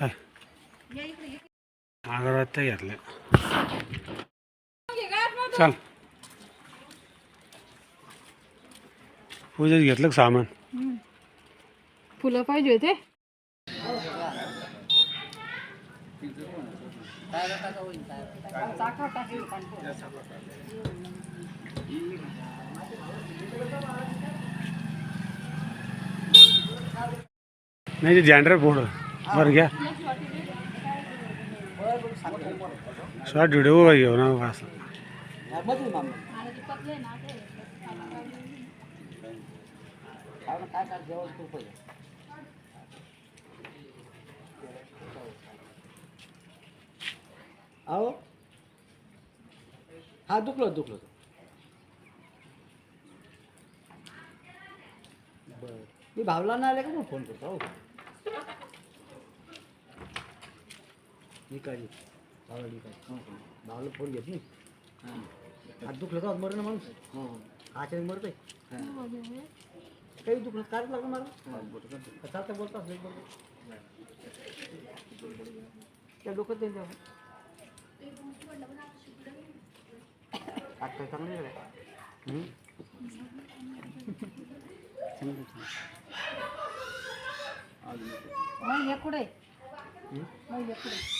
चल. अगरबत्त्या घेतल्या चल. पूजेत घेतलं सामान? फुलं पाहिजे होते. नाही ते झँडर पुढं बरं घ्या. शॉर्ट व्हिडिओ घेऊ ना असं अहो हा दुखलं दुखलं. बरं. मी भावला ना आले का मग फोन करतो? हो. निकाली. भावला भावला फोन घेत नाही? हात दुखलं का? मरण ना माणूस आचार्य मरतोय? काही दुखलं? काय लागलं मला? चालता बोलता असलं बरोबर. त्या डोक्यात तेव्हा आता चांगली आहे? हम्म? मग हे कुठे? मग हे कुठे?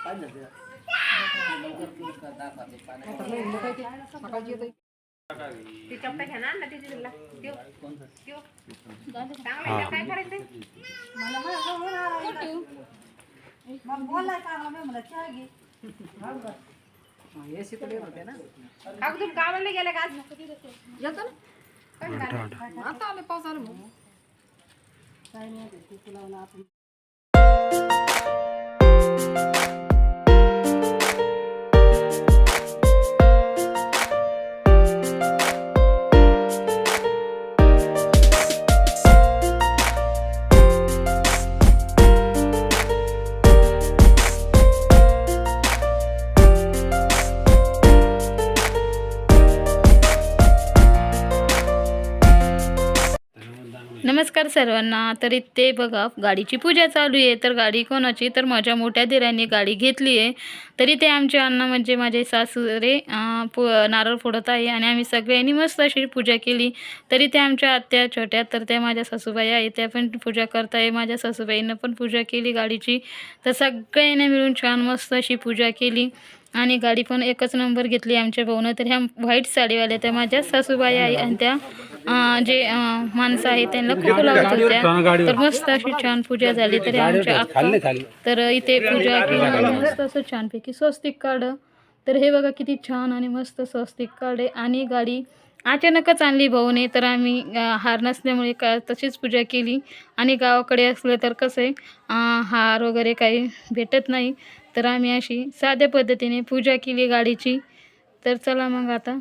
आई दे. या ना. का. सकाळची येते मला मग बोलाय का मला मला चहा घे हे शीतल येत होते ना येतो ना आता आले पाऊस आला मग काय नाही ते तुला आपण नमस्कार सर्वांना. तर इथे बघा गाडीची पूजा चालू आहे. तर गाडी कोणाची? तर माझ्या मोठ्या दिरांनी गाडी घेतली आहे. तरी ते आमचे अण्णा म्हणजे माझे सासरे पु नारळ फोडत आहे आणि आम्ही सगळ्यांनी मस्त अशी पूजा केली. तरी ते आमच्या आत्या छोट्या तर त्या माझ्या सासूबाई आहे त्या पण पूजा करत आहे. माझ्या सासूबाईनं पण पूजा केली गाडीची. तर सगळ्यांनी मिळून छान मस्त अशी पूजा केली. आणि गाडी पण एकच नंबर घेतली आमच्या भाऊनं. तर ह्या व्हाईट साडीवाल्या त्या माझ्या सासूबाई आहे आणि त्या जे माणसं आहेत त्यांना खूप लावत होत्या. तर मस्त अशी छान पूजा झाली. तरी आमच्या अक्का तर इथे पूजा केली. मस्त असं छानपैकी स्वस्तिक काढं. तर हे बघा किती छान आणि मस्त स्वस्तिक काढे आणि गाडी अचानकच आणली भाऊने. तर आम्ही हार नसल्यामुळे का तशीच पूजा केली. आणि गावाकडे असलं तर कसं आहे हार वगैरे काही भेटत नाही. तर आम्ही अशी साध्या पद्धतीने पूजा केली गाडीची. तर चला मग आता.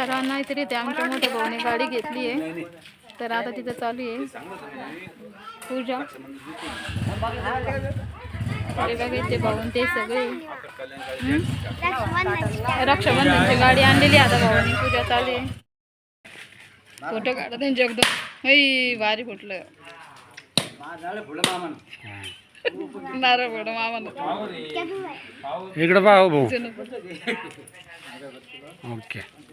सर्वांना तरी ते आमच्या मोठ्या भाऊने गाडी घेतली आहे. तर आता तिथं चालू आहे. पूजा. अरे बघा इथे भाऊन ते सगळे? रक्षाबंधनची गाडी आणलेली आहे आता भाऊनी. पूजा चालू आहे. फोटो काढा त्यांच्या हई भारी फुटलं. नारळ फोटो मामानं. इकडं पहा हो भाऊ. ओके.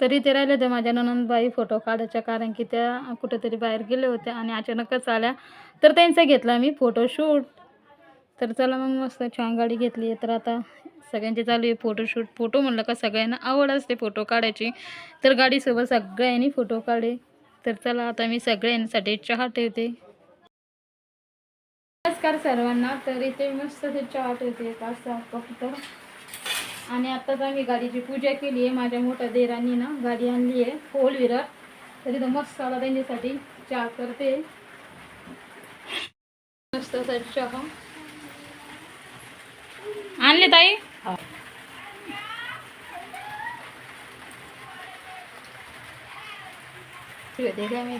तरी ते राहिले होते माझ्या ननंदबाई फोटो काढायच्या कारण की त्या कुठेतरी बाहेर गेले होत्या आणि अचानकच आल्या. तर त्यांचा घेतला मी फोटोशूट तर चला मग मस्त छान गाडी घेतली. आहे तर आता सगळ्यांचे चालू आहे फोटोशूट फोटो म्हणलं का सगळ्यांना आवड असते फोटो काढायची. तर गाडीसोबत सगळ्यांनी फोटो काढे. तर चला आता मी सगळ्यांसाठी चहा ठेवते. नमस्कार सर्वांना. तर इथे मस्त ते चहा ठेवते. पाच सहा कप तर आणि आत्ताच आम्ही गाडीची पूजा केली आहे. माझ्या मोठ्या देरांनी ना गाडी आणली आहे. फोर व्हीलर तर तिथं मस्त आला त्यांच्यासाठी चहा करते. मस्त चहा. आणले ताई? ठेवते काय